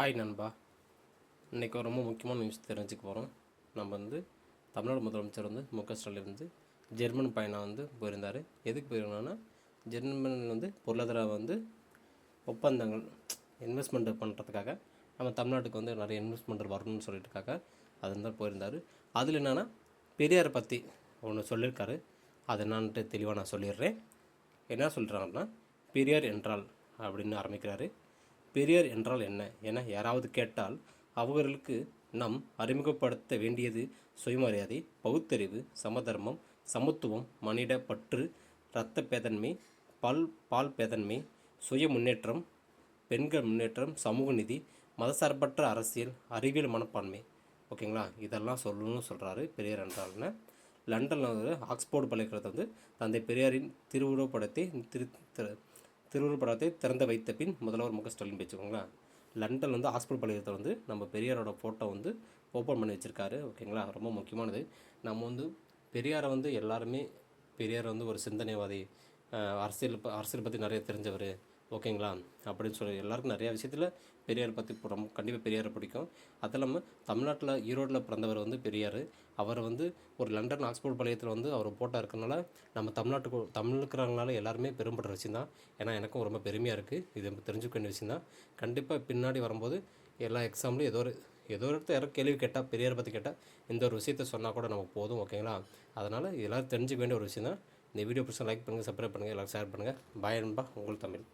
Hi நண்பா. இன்றைக்கி ஒரு ரொம்ப முக்கியமான நியூஸ் தெரிஞ்சுக்க போகிறோம் நம்ம வந்து தமிழ்நாடு முதலமைச்சர் வந்து மு க ஸ்டாலின் வந்து ஜெர்மன் பயணம் வந்து போயிருந்தார். எதுக்கு போயிருந்தாங்கன்னா ஜெர்மனில் வந்து பொருளாதார வந்து ஒப்பந்தங்கள் இன்வெஸ்ட்மெண்ட் பண்ணுறதுக்காக நம்ம தமிழ்நாட்டுக்கு வந்து நிறைய இன்வெஸ்ட்மெண்ட் வரணும்னு சொல்லிட்டுக்காக அது தான் போயிருந்தார். அதில் என்னென்னா பெரியாரை பற்றி ஒன்று சொல்லியிருக்காரு. அது என்னான்ட்டு தெளிவாக நான் சொல்லிடுறேன். என்ன சொல்கிறாங்கன்னா பெரியார் என்றால் அப்படின்னு ஆரம்பிக்கிறாரு. பெரியார் என்றால் என்ன என யாராவது கேட்டால் அவர்களுக்கு நாம் அறிமுகப்படுத்த வேண்டியது சுயமரியாதை பகுத்தறிவு சமதர்மம் சமத்துவம் மனித பற்று இரத்த பேதன்மை பல் பால் பேதன்மை சுய முன்னேற்றம் பெண்கள் முன்னேற்றம் சமூக நிதி மதசார்பற்ற அரசியல் அறிவியல் மனப்பான்மை. ஓகேங்களா? இதெல்லாம் சொல்லணும்னு சொல்கிறாரு பெரியார் என்றால்னு லண்டனில் வந்து ஆக்ஸ்போர்டு பல்கலைக்கழகத்தை வந்து தந்தை பெரியாரின் திருவுருவப்படத்தை திரு திரு- படத்தை திறந்து வைத்த பின் முதல்வர் முக ஸ்டாலின் வச்சுக்கோங்களேன் லண்டன் வந்து ஹாஸ்பிட்டல் பாளையத்தில் வந்து நம்ம பெரியாரோட ஃபோட்டோ வந்து ஓப்பன் பண்ணி வச்சுருக்காரு ஓகேங்களா? ரொம்ப முக்கியமானது. நம்ம வந்து பெரியாரை வந்து எல்லாருமே பெரியார் வந்து ஒரு சிந்தனைவாதி அரசியல் ப- அரசியல் பற்றி நிறைய தெரிஞ்சவர் ஓகேங்களா? அப்படின்னு சொல்லி எல்லாருக்கும் நிறையா விஷயத்தில் பெரியார் பற்றி ரொம்ப கண்டிப்பாக பெரியாரை பிடிக்கும். அது இல்லாமல் தமிழ்நாட்டில் ஈரோட்டில் பிறந்தவர் வந்து பெரியார். அவர் வந்து ஒரு லண்டன் ஆக்ஸ்போர்ட் பாளையத்தில் வந்து அவர் போட்டால் இருக்கனால நம்ம தமிழ்நாட்டுக்கு தமிழ் இருக்கிறவங்களால எல்லாருமே பெரும்படுற விஷயம் தான். ஏன்னா எனக்கும் ரொம்ப பெருமையாக இருக்குது இது நம்ம தெரிஞ்சுக்க வேண்டிய விஷயம் தான். கண்டிப்பாக பின்னாடி வரும்போது எல்லா எக்ஸாம்லையும் ஏதோ ஒரு ஏதோ ஒரு இடத்த யாரும் கேள்வி கேட்டால் பெரியாரை பற்றி கேட்டால் இந்த ஒரு விஷயத்த சொன்னால் கூட நமக்கு போதும் ஓகேங்களா? அதனால் எல்லோரும் தெரிஞ்சுக்க வேண்டிய ஒரு விஷயம் தான். இந்த வீடியோ பிடிச்சா லைக் பண்ணுங்கள் சப்ஸ்கிரைப் பண்ணுங்கள் எல்லாரும் ஷேர் பண்ணுங்கள் பாய் அன்பா உங்கள் தமிழ்.